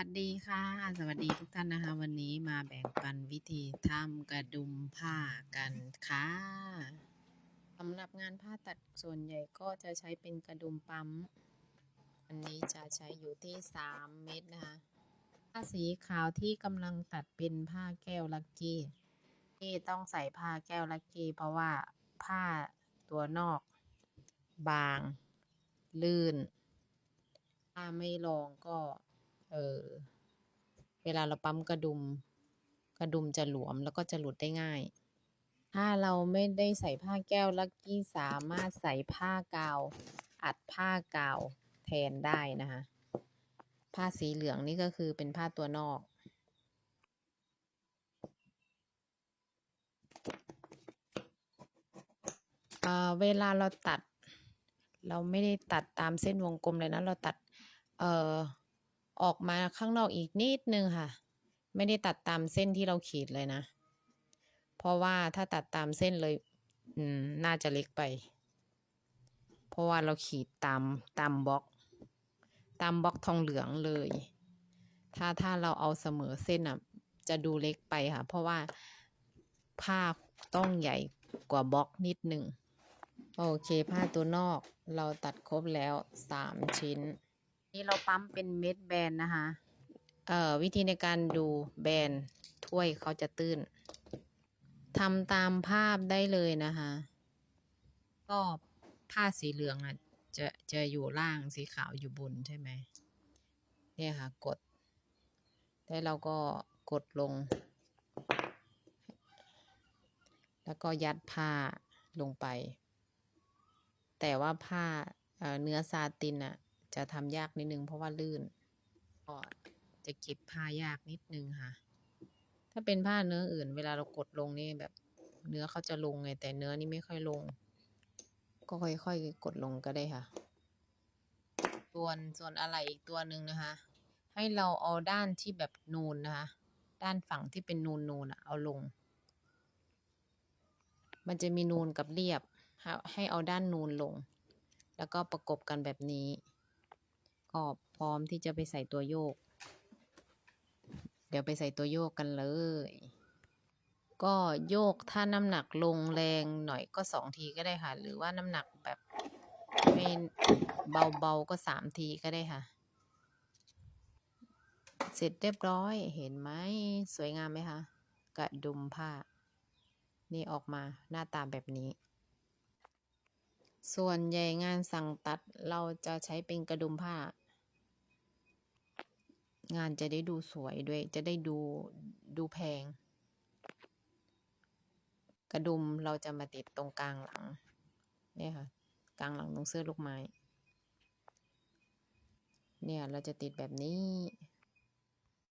สวัสดีค่ะ สวัสดีทุกท่านนะคะ วันนี้มาแบ่งปันวิธีทำกระดุมผ้ากันค่ะสำหรับงานผ้าตัดส่วนใหญ่ก็จะใช้เป็นกระดุมปั๊ม อันนี้จะใช้อยู่ที่ 3 เม็ดนะคะผ้าสีขาวที่กำลังตัดเป็นผ้าแก้วลักกี้ที่ต้องใส่ผ้าแก้วลักกี้เพราะว่าผ้าตัวนอก บาง ลื่น ถ้าไม่ลองก็ เออ เวลาเราปั๊มกระดุม กระดุมจะหลวมแล้วก็จะหลุดได้ง่าย ถ้าเราไม่ได้ใส่ผ้าแก้วลักกี้สามารถใส่ผ้ากาว อัดผ้ากาวแทนได้นะคะ ผ้าสีเหลืองนี่ก็คือเป็นผ้าตัวนอกเเวลาเราตัด เราไม่ได้ตัดตามเส้นวงกลมเลยนะ เราตัด เอ่อ ออกมาข้างนอกอีกนิดนึงค่ะ ไม่ได้ตัดตามเส้นที่เราขีดเลยนะ เพราะว่าถ้าตัดตามเส้นเลย อืม น่าจะเล็กไป เพราะว่าเราขีดตามตามบล็อก ตามบล็อกทองเหลืองเลย ถ้าถ้าเราเอาเสมอเส้นอะ จะดูเล็กไปค่ะ เพราะว่าผ้าต้องใหญ่กว่าบล็อกนิดหนึ่ง โอเค ผ้าตัวนอกเราตัดครบแล้วสามชิ้น นี่เราปั๊มเป็นเม็ดแบนนะคะ เอ่อวิธีในการดูแบนถ้วยเขาจะตื้นทำตามภาพได้เลยนะคะก็ผ้าสีเหลืองอะจะจะอยู่ล่างสีขาวอยู่บนใช่ไหมเนี่ยค่ะ กด แล้วเราก็กดลง แล้วก็ยัดผ้าลงไป แต่ว่าผ้าเอ่อเนื้อซาตินอะ จะทำยากนิดนึงเพราะว่าลื่น ก็จะเก็บผ้ายากนิดนึงค่ะ ถ้าเป็นผ้าเนื้ออื่น เวลาเรากดลงนี่แบบเนื้อเขาจะลงไง แต่เนื้อนี่ไม่ค่อยลง ก็ค่อยๆกดลงก็ได้ค่ะ ส่วนส่วนอะไรอีกตัวหนึ่งนะคะ ให้เราเอาด้านที่แบบนูนนะคะ ด้านฝั่งที่เป็นนูนนูนเอาลง มันจะมีนูนกับเรียบ ให้เอาด้านนูนลง แล้วก็ประกบกันแบบนี้ ก็พร้อมที่จะไปใส่ตัวโยก เดี๋ยวไปใส่ตัวโยกกันเลย ก็โยกถ้าน้ำหนักลงแรงหน่อยก็สองทีก็ได้ค่ะ หรือว่าน้ำหนักแบบไม่เบาๆก็สามทีก็ได้ค่ะ เสร็จเรียบร้อยเห็นไหมสวยงามไหมคะกระดุมผ้า นี่ออกมาหน้าตาแบบนี้ ส่วนใหญ่งานสั่งตัดเราจะใช้เป็นกระดุมผ้า งานจะได้ดูสวยด้วย จะได้ดูดูแพง กระดุมเราจะมาติดตรงกลางหลัง เนี่ยค่ะ กลางหลังตรงเสื้อลูกไม้ เนี่ยเราจะติดแบบนี้